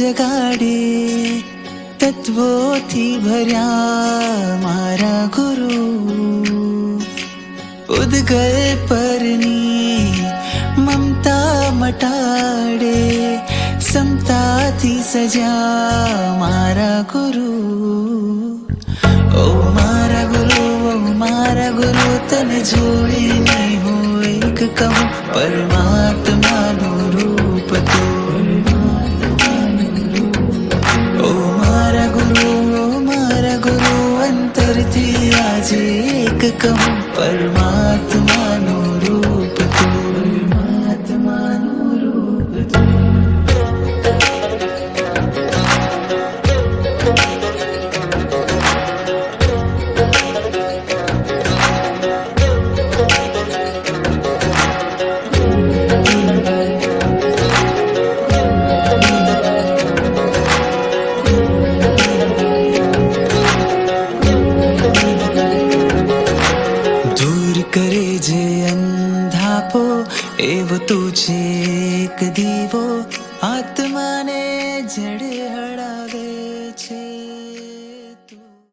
जगाडे तत्वोथी भर्या मारा गुरु। उद्गल परनी ममता मटाडे समता थी सजा मारा गुरु। ओ मारा गुरु ओ मारा गुरु तन जोडे એક કહું પરમાત્માનું અંધાપો એવો તું છે એક દીવો. આત્માને જડે હળ